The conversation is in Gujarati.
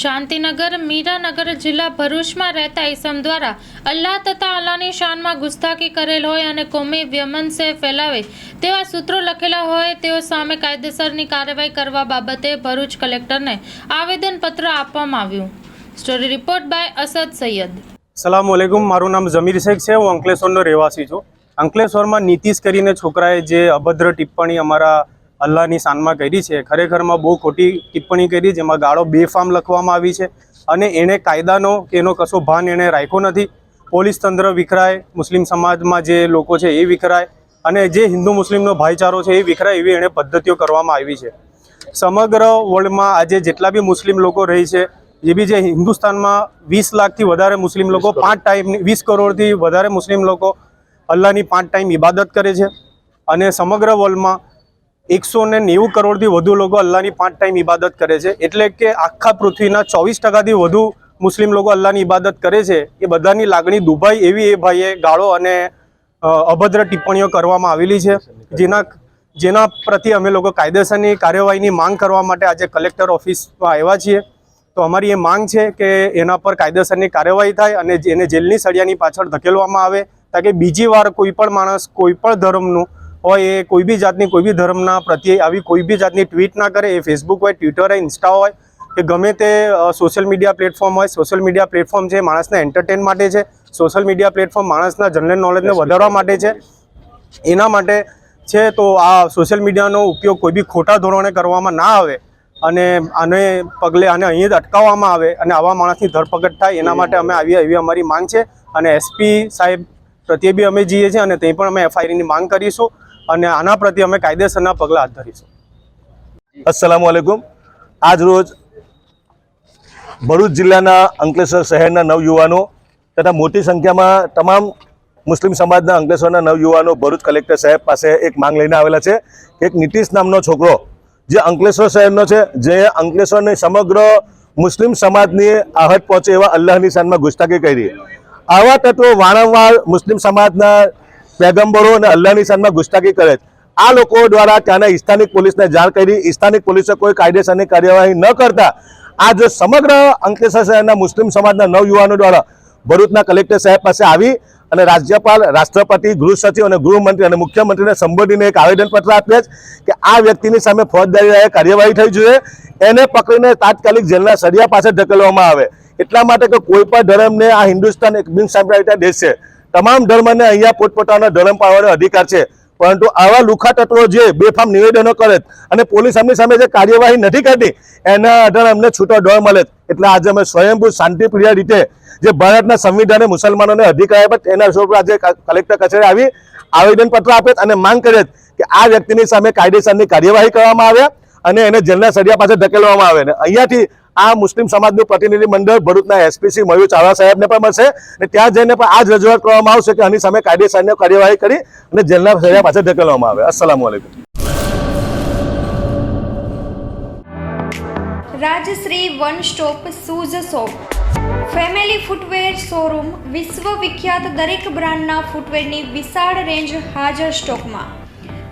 શાંતિનગર, મીરાનગર જિલ્લા ભરૂચમાં રહેતા ઈસમ દ્વારા અલ્લાહ તથા અલ્લાહની શાનમાં ગુસ્તાખી કરેલ હોય અને કોમી વ્યમનસે ફેલાવે તેવા સૂત્રો લખેલા હોય તેઓ સામે કાયદેસરની કાર્યવાહી કરવા બાબતે ભરૂચ કલેક્ટરને આવેદનપત્ર આપવામાં આવ્યું. Story report by Asad Sayyed. સલામ વાલેકુમ મારું નામ જમીર શેખ છે. હું અંકલેશ્વરનો રહેવાસી છું. અંકલેશ્વરમાં નીતિશ કરીને છોકરાએ જે અભદ્ર ટિપ્પણી અમારા અલ્લાહની શાનમાં કરી છે. ખરેખરમાં બહુ ખોટી ટિપ્પણી કરી જેમાં ગાળો બેફામ લખવામાં આવી છે અને એણે કાયદાનો કે એનો કશો ભાન એણે રાખ્યો નથી. પોલીસ તંત્ર વિખરાય મુસ્લિમ સમાજમાં જે લોકો છે એ વિખરાય અને જે હિન્દુ મુસ્લિમનો ભાઈચારો છે એ વિખરાય એવી એણે પદ્ધતિઓ કરવામાં આવી છે. સમગ્ર વર્લ્ડમાં આજે જેટલા બી મુસ્લિમ લોકો રહી છે એ બી જે હિન્દુસ્તાનમાં વીસ લાખથી વધારે મુસ્લિમ લોકો પાંચ ટાઈમ વીસ કરોડથી વધારે મુસ્લિમ લોકો અલ્લાહની પાંચ ટાઈમ ઇબાદત કરે છે અને સમગ્ર વર્લ્ડમાં એકસો ને નેવું કરોડથી વધુ લોકો અલ્લાહની પાંચ ટાઈમ ઇબાદત કરે છે. એટલે કે આખા પૃથ્વીના ચોવીસ ટકાથી વધુ મુસ્લિમ લોકો અલ્લાહની ઇબાદત કરે છે. એ બધાની લાગણી દુભાઈ એવી એ ભાઈએ ગાળો અને અભદ્ર ટિપ્પણીઓ કરવામાં આવેલી છે. જેના જેના પ્રત્યે અમે લોકો કાયદેસરની કાર્યવાહીની માંગ કરવા માટે આજે કલેક્ટર ઓફિસમાં આવ્યા છીએ. તો અમારી એ માંગ છે કે એના પર કાયદેસરની કાર્યવાહી થાય અને એને જેલની સળિયાની પાછળ ધકેલવામાં આવે. તાકે બીજી વાર કોઈ પણ માણસ કોઈ પણ ધર્મનું હોય એ કોઈ બી જાતની કોઈ બી ધર્મના પ્રત્યે આવી કોઈ બી જાતની ટ્વીટ ના કરે એ ફેસબુક હોય ટ્વિટર હોય ઇન્સ્ટા હોય કે ગમે તે સોશિયલ મીડિયા પ્લેટફોર્મ હોય સોશિયલ મીડિયા પ્લેટફોર્મ છે માણસને એન્ટરટેન માટે છે સોશિયલ મીડિયા પ્લેટફોર્મ માણસના જનરલ નોલેજને વધારવા માટે છે એના માટે છે તો આ સોશિયલ મીડિયાનો ઉપયોગ કોઈ બી ખોટા ધોરણે કરવામાં ના આવે અને આને પગલે આને અહીં જ અટકાવવામાં આવે અને આવા માણસની ધરપકડ થાય એના માટે અમે આવી એવી અમારી માંગ છે અને એસપી સાહેબ પ્રત્યે બી અમે જઈએ છીએ અને તે પણ અમે એફઆઈઆરની માંગ કરીશું. અને આના પ્રત્યે અમે કાયદેસરના પગલાં હાથ ધરીશું. અસલામ વાલેકુમ આજ રોજ ભરૂચ જિલ્લાના અંકલેશ્વર શહેરના નવયુવાનો તથા મોટી સંખ્યામાં તમામ મુસ્લિમ સમાજના અંકલેશ્વરના નવયુવાનો ભરૂચ કલેક્ટર સાહેબ પાસે એક માંગ લઈને આવેલા છે એક નીતિશ નામનો છોકરો જે અંકલેશ્વર શહેરનો છે, જે અંકલેશ્વરની સમગ્ર મુસ્લિમ સમાજની આહટ પહોંચે એવા અલ્લાહની શાનમાં ગુસ્તાકી કરી. આવા તત્વો વારંવાર મુસ્લિમ સમાજના પેગમ્બરો અને અલ્લાહની શાનમાં ગુસ્તાખી કરે છે. આ લોકો દ્વારા ત્યાંના સ્થાનિક પોલીસને જાણ કરી. સ્થાનિક પોલીસે કોઈ કાયદેસરની કાર્યવાહી ન કરતા આ જો સમગ્ર અંકલેશ્વર શહેરના મુસ્લિમ સમાજના નવયુવાનો દ્વારા ભરૂચના કલેક્ટર સાહેબ પાસે આવી અને રાજ્યપાલ, રાષ્ટ્રપતિ, ગૃહ સચિવ અને ગૃહમંત્રી અને મુખ્યમંત્રીને સંબોધીને એક આવેદનપત્ર આપ્યા છે કે આ વ્યક્તિની સામે ફોજદારી કાર્યવાહી થઈ જોઈએ. એને પકડીને તાત્કાલિક જેલના સળિયા પાસે ધકેલવામાં આવે. એટલા માટે કે કોઈ પણ ધર્મને આ હિન્દુસ્તાન એક બિન સાંપ્રદાયિક દેશ છે. તમામ ધર્મને અહીંયા પોતપોતાના ધર્મ પાળવાનો અધિકાર છે પરંતુ આવા લુખા તત્વો જે બેફામ નિવેદનો કરે અને પોલીસ એમની સામે જે કાર્યવાહી નથી કરતી, એના આધારે અમને છૂટો ડર મળે. એટલે આજે અમે સ્વયંભૂ શાંતિપ્રિય રીતે જે ભારતના સંવિધાને મુસલમાનોને અધિકાર આપ્યા તેના સ્વરૂપે આજે કલેક્ટર કચેરી આવી આવેદનપત્ર આપે અને માંગ કરે કે આ વ્યક્તિની સામે કાયદેસરની કાર્યવાહી કરવામાં આવે અને એને જેલના સળિયા પાસે ધકેલવામાં આવે અને અહીંયાથી આ મુસ્લિમ સમાજનું પ્રતિનિધિ મંડળ ભરૂચના એસપીસી મયુર ચાવડા સાહેબને પણ મળશે અને ત્યાં જઈને પણ આ જ રજૂઆત કરવામાં આવશે કે આની સામે કાયદેસરની કાર્યવાહી કરી અને જેલના સજા પાછળ ધકેલવામાં આવે. અસલામ વાલેકુમ Rajshree one stop shoes shop family footwear showroom વિશ્વ વિખ્યાત દરેક બ્રાન્ડના ફૂટવેરની વિશાળ રેન્જ હાજર સ્ટોકમાં.